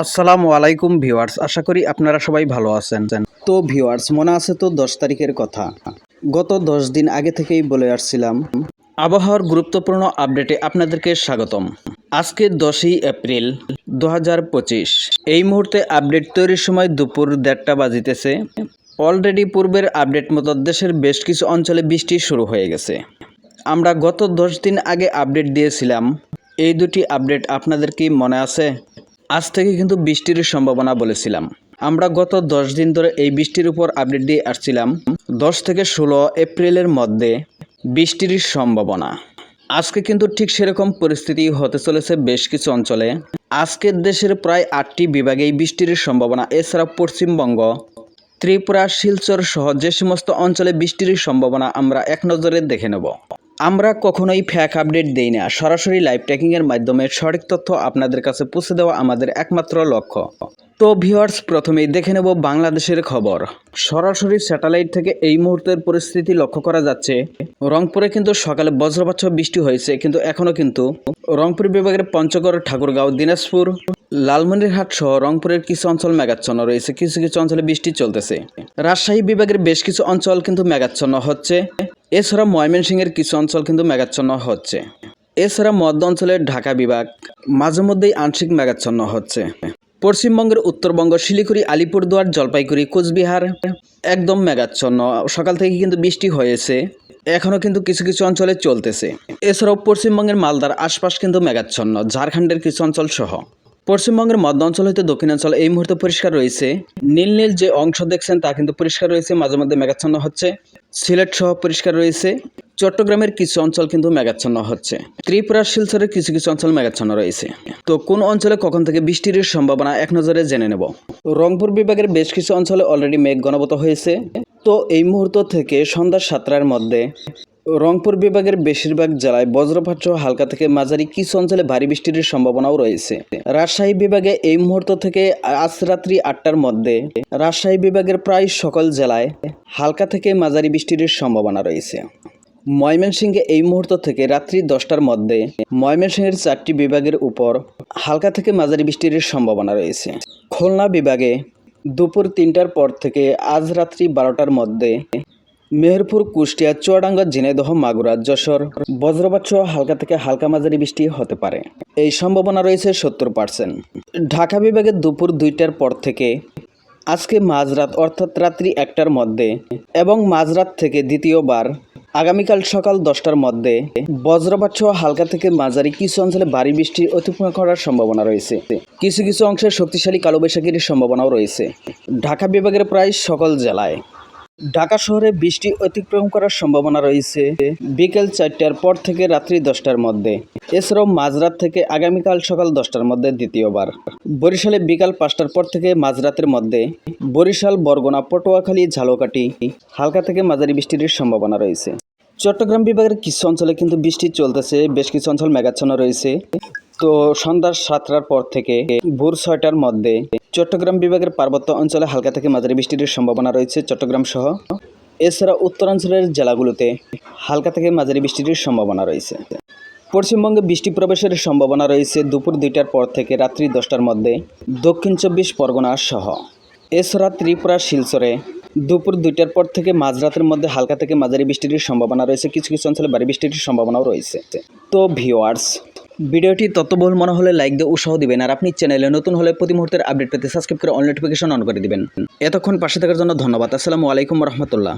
আসসালামু আলাইকুম ভিউয়ার্স, আশা করি আপনারা সবাই ভালো আছেন। তো ভিউয়ার্স, মনে আছে তো দশ তারিখের কথা? গত দশ দিন আগে থেকেই বলে আসছিলাম। আবহাওয়ার গুরুত্বপূর্ণ আপডেটে আপনাদেরকে স্বাগতম। আজকে দশই এপ্রিল দু হাজার পঁচিশ। এই মুহূর্তে আপডেট তৈরির সময় দুপুর দেড়টা বাজিতেছে। অলরেডি পূর্বের আপডেট মতো দেশের বেশ কিছু অঞ্চলে বৃষ্টি শুরু হয়ে গেছে। আমরা গত দশ দিন আগে আপডেট দিয়েছিলাম। এই দুটি আপডেট আপনাদের কি মনে আছে? আজ থেকে কিন্তু বৃষ্টির সম্ভাবনা বলেছিলাম। আমরা গত দশ দিন ধরে এই বৃষ্টির উপর আপডেট দিয়ে আসছিলাম। দশ থেকে ষোলো এপ্রিলের মধ্যে বৃষ্টির সম্ভাবনা। আজকে কিন্তু ঠিক সেরকম পরিস্থিতি হতে চলেছে বেশ কিছু অঞ্চলে। আজকের দেশের প্রায় আটটি বিভাগেই বৃষ্টির সম্ভাবনা, এছাড়া পশ্চিমবঙ্গ, ত্রিপুরা, শিলচর সহ যে সমস্ত অঞ্চলে বৃষ্টির সম্ভাবনা আমরা এক নজরে দেখে নেব। আমরা কখনোই ফ্যাক আপডেট দেই না। সরাসরি লাইভ ট্র্যাকিংয়ের মাধ্যমে সঠিক তথ্য আপনাদের কাছে পৌঁছে দেওয়া আমাদের একমাত্র লক্ষ্য। তো ভিউয়ার্স প্রথমেই দেখে নেব বাংলাদেশের খবর। সরাসরি স্যাটেলাইট থেকে এই মুহূর্তের পরিস্থিতি লক্ষ্য করা যাচ্ছে। রংপুরে কিন্তু সকালে বজ্রপাত বৃষ্টি হয়েছে, কিন্তু এখনও কিন্তু রংপুর বিভাগের পঞ্চগড়, ঠাকুরগাঁও, দিনাজপুর, লালমনিরহাট সহ রংপুরের কিছু অঞ্চল মেঘাচ্ছন্ন রয়েছে। কিছু কিছু অঞ্চলে বৃষ্টি চলতেছে। রাজশাহী বিভাগের বেশ কিছু অঞ্চল কিন্তু মেঘাচ্ছন্ন হচ্ছে। এছাড়া ময়মনসিংহের কিছু অঞ্চল কিন্তু মেঘাচ্ছন্ন হচ্ছে। এছাড়া মধ্য অঞ্চলের ঢাকা বিভাগ মাঝে মধ্যেই আংশিক মেঘাচ্ছন্ন হচ্ছে। পশ্চিমবঙ্গের উত্তরবঙ্গ, শিলিগুড়ি, আলিপুরদুয়ার, জলপাইগুড়ি, কোচবিহার একদম মেঘাচ্ছন্ন। সকাল থেকে কিন্তু বৃষ্টি হয়েছে। এখনও কিন্তু কিছু কিছু অঞ্চলে চলতেছে। এছাড়াও পশ্চিমবঙ্গের মালদার আশপাশ কিন্তু মেঘাচ্ছন্ন, ঝাড়খণ্ডের কিছু অঞ্চল সহ। পশ্চিমবঙ্গের মধ্য অঞ্চল হইতে দক্ষিণাঞ্চল এই মুহূর্তে পরিষ্কার রয়েছে। নীল নীল যে অংশ দেখছেন তা কিন্তু পরিষ্কার রয়েছে, মাঝে মধ্যে মেঘাচ্ছন্ন হচ্ছে। সিলেট সহ পরিষ্কার রয়েছে। চট্টগ্রামের কিছু অঞ্চল কিন্তু মেঘাচ্ছন্ন হচ্ছে। ত্রিপুরা শিলচরের কিছু কিছু অঞ্চল মেঘাচ্ছন্ন রয়েছে। তো কোন অঞ্চলে কখন থেকে বৃষ্টির সম্ভাবনা এক নজরে জেনে নেব। রংপুর বিভাগের বেশ কিছু অঞ্চলে অলরেডি মেঘ গণবত হয়েছে। তো এই মুহূর্ত থেকে সন্ধ্যা সাতটার মধ্যে রংপুর বিভাগের বেশিরভাগ জেলায় বজ্রপাত সহ হালকা থেকে মাঝারি কিছু অঞ্চলে ভারী বৃষ্টির সম্ভাবনাও রয়েছে। রাজশাহী বিভাগে এই মুহূর্ত থেকে আজ রাত্রি আটটার মধ্যে রাজশাহী বিভাগের প্রায় সকল জেলায় হালকা থেকে মাঝারি বৃষ্টির সম্ভাবনা রয়েছে। ময়মনসিংহে এই মুহূর্ত থেকে রাত্রি দশটার মধ্যে ময়মনসিংহের চারটি বিভাগের উপর হালকা থেকে মাঝারি বৃষ্টির সম্ভাবনা রয়েছে। খুলনা বিভাগে দুপুর তিনটার পর থেকে আজ রাত্রি বারোটার মধ্যে মেহেরপুর, কুষ্টিয়া, চুয়াডাঙ্গা, ঝিনাইদহ, মাগুরা, যশোর। বজ্রপাত সহ হালকা থেকে হালকা মাঝারি বৃষ্টি হতে পারে। এই সম্ভাবনা রয়েছে সত্তর পার্সেন্ট। ঢাকা বিভাগে দুপুর দুইটার পর থেকে আজকে মাঝরাত অর্থাৎ রাত্রি একটার মধ্যে এবং মাঝরাত থেকে দ্বিতীয়বার আগামীকাল সকাল দশটার মধ্যে বজ্রপাত সহ হালকা থেকে মাঝারি কিছু অঞ্চলে ভারী বৃষ্টি অতিক্রম করার সম্ভাবনা রয়েছে। কিছু কিছু অংশে শক্তিশালী কালবৈশাখীর সম্ভাবনাও রয়েছে। ঢাকা বিভাগের প্রায় সকল জেলায় ঢাকা শহরে বৃষ্টি অতিক্রম করার সম্ভাবনা রয়েছে বিকেল চারটার পর থেকে রাত্রি দশটার মধ্যে। এছাড়াও মাঝরাত থেকে আগামীকাল সকাল দশটার মধ্যে দ্বিতীয়বার। বরিশালে বিকাল পাঁচটার পর থেকে মাঝরাতের মধ্যে বরিশাল, বরগুনা, পটুয়াখালী, ঝালকাঠি হালকা থেকে মাঝারি বৃষ্টির সম্ভাবনা রয়েছে। চট্টগ্রাম বিভাগের কিছু অঞ্চলে কিন্তু বৃষ্টি চলতেছে, বেশ কিছু অঞ্চল মেঘাচ্ছন্ন রয়েছে। তো সন্ধ্যা সাতটার পর থেকে ভোর ছয়টার মধ্যে চট্টগ্রাম বিভাগের পার্বত্য অঞ্চলে হালকা থেকে মাঝারি বৃষ্টির সম্ভাবনা রয়েছে চট্টগ্রাম সহ। এছাড়া উত্তরাঞ্চলের জেলাগুলোতে হালকা থেকে মাঝারি বৃষ্টির সম্ভাবনা রয়েছে। পশ্চিমবঙ্গে বৃষ্টি প্রবেশের সম্ভাবনা রয়েছে দুপুর দুইটার পর থেকে রাত্রি দশটার মধ্যে দক্ষিণ চব্বিশ পরগনা সহ। এছাড়া ত্রিপুরা, শিলচরে দুপুর দুইটার পর থেকে মাঝরাতের মধ্যে হালকা থেকে মাঝারি বৃষ্টির সম্ভাবনা রয়েছে। কিছু কিছু অঞ্চলে ভারী বৃষ্টির সম্ভাবনাও রয়েছে। তো ভিওয়ার্স ভিডিওটি তত্ত্ববহুল মনে হলে লাইক দিয়ে উৎসাহ দিবেন আর আপনি চ্যানেলে নতুন হলে প্রতি মুহূর্তের আপডেট পেতে সাবস্ক্রাইব করে অল নোটিফিকেশন অন করে দিবেন। এতক্ষণ পাশে থাকার জন্য ধন্যবাদ। আসসালামু আলাইকুম রহমতুল্লাহ।